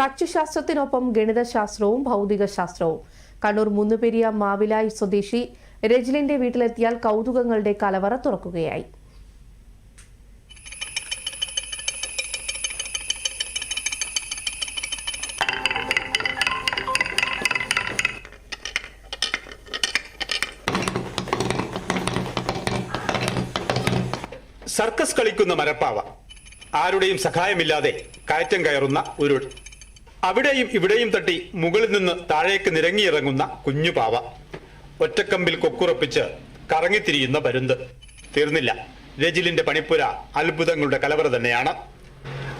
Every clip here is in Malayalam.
തച്ചുശാസ്ത്രത്തിനൊപ്പം ഗണിതശാസ്ത്രവും ഭൗതികശാസ്ത്രവും. കണ്ണൂർ മുന്നുപെരിയ മാവിലായി സ്വദേശി രജിലിന്റെ വീട്ടിലെത്തിയാൽ കൗതുകങ്ങളുടെ കലവറ തുറക്കുകയായി. സർക്കസ് കളിക്കുന്ന മരപ്പാവ. ആരുടെയും സഹായമില്ലാതെ കയറ്റം കയറുന്ന ഉരുൾ. അവിടെയും ഇവിടെയും തട്ടി മുകളിൽ നിന്ന് താഴേക്ക് നിരങ്ങിയിറങ്ങുന്ന കുഞ്ഞു പാവ. ഒറ്റക്കമ്പിൽ കൊക്കുറപ്പിച്ച് കറങ്ങിത്തിരിയുന്ന പരുന്ത്. തീർന്നില്ല. രജിലിന്റെ പണിപ്പുര അത്ഭുതങ്ങളുടെ കലവറ തന്നെയാണ്.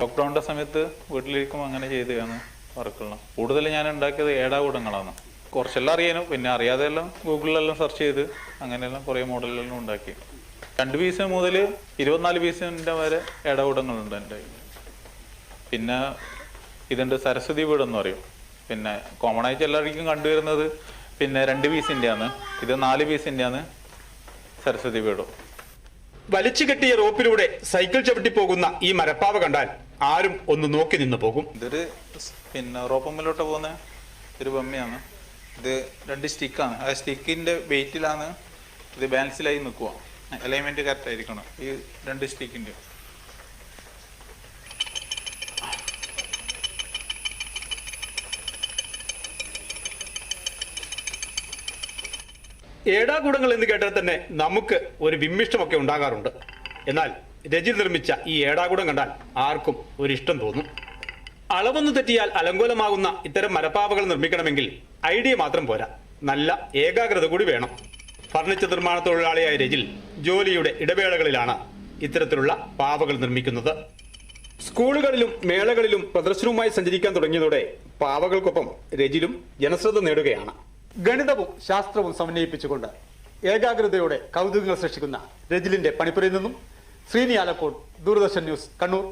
ലോക്ക്ഡൗണിന്റെ സമയത്ത് വീട്ടിലിരിക്കുമ്പോൾ അങ്ങനെ ചെയ്തതാണ് വർക്കുകൾ കൂടുതൽ ഞാൻ ഉണ്ടാക്കിയത് ഏടാകൂടങ്ങളാണ് കുറച്ചെല്ലാം അറിയാനും പിന്നെ അറിയാതെല്ലാം ഗൂഗിളിലെല്ലാം സെർച്ച് ചെയ്ത് അങ്ങനെയെല്ലാം കുറേ മോഡലെല്ലാം ഉണ്ടാക്കി. രണ്ട് പീസ് മുതൽ ഇരുപത്തിനാല് പീസിന്റെ വരെ ഏടാകൂടങ്ങളുണ്ട് എന്റെ പിന്നെ ഇതുണ്ട് സരസ്വതി വീട് എന്ന് പറയും. പിന്നെ കോമൺ ആയിട്ട് എല്ലാവർക്കും കണ്ടുവരുന്നത് പിന്നെ രണ്ട് പീസിന്റെയാണ് ഇത് നാല് പീസിന്റെയാണ് സരസ്വതി വീടും. വലിച്ചു കെട്ടിയ റോപ്പിലൂടെ സൈക്കിൾ ചവിട്ടി പോകുന്ന ഈ മരപ്പാവ കണ്ടാൽ ആരും ഒന്ന് നോക്കി നിന്ന് പോകും. ഇതൊരു പിന്നെ റോപ്പമ്മിലോട്ട് പോകുന്ന ഒരു ബമ്മയാണ്. ഇത് രണ്ട് സ്റ്റിക്കാണ് ആ സ്റ്റിക്കിന്റെ വെയിറ്റിലാണ് ഇത് ബാലൻസിലായി നിൽക്കുക അലൈൻമെന്റ് കറക്റ്റ് ആയിരിക്കണം. ഈ രണ്ട് സ്റ്റിക്കിന്റെ ഏടാകൂടങ്ങൾ എന്ന് കേട്ടാൽ തന്നെ നമുക്ക് ഒരു വിമ്മിഷ്ടമൊക്കെ ഉണ്ടാകാറുണ്ട്. എന്നാൽ രജി നിർമ്മിച്ച ഈ ഏടാകൂടം കണ്ടാൽ ആർക്കും ഒരിഷ്ടം തോന്നും. അളവൊന്നു തെറ്റിയാൽ അലങ്കോലമാകുന്ന ഇത്തരം മരപ്പാവകൾ നിർമ്മിക്കണമെങ്കിൽ ഐഡിയ മാത്രം പോരാ. നല്ല ഏകാഗ്രത കൂടി വേണം. ഫർണിച്ചർ നിർമ്മാണ തൊഴിലാളിയായ രജിൽ ജോലിയുടെ ഇടവേളകളിലാണ് ഇത്തരത്തിലുള്ള പാവകൾ നിർമ്മിക്കുന്നത്. സ്കൂളുകളിലും മേളകളിലും പ്രദർശനവുമായി സഞ്ചരിക്കാൻ തുടങ്ങിയതോടെ പാവകൾക്കൊപ്പം രജിലും ജനശ്രദ്ധ നേടുകയാണ്. ഗണിതവും ശാസ്ത്രവും സമന്വയിപ്പിച്ചുകൊണ്ട് ഏകാഗ്രതയോടെ കൗതുകങ്ങൾ സൃഷ്ടിക്കുന്ന രജിലിന്റെ പണിപ്പുരയിൽ നിന്നും ശ്രീനി ആലക്കോട് ദൂരദർശൻ ന്യൂസ് കണ്ണൂർ.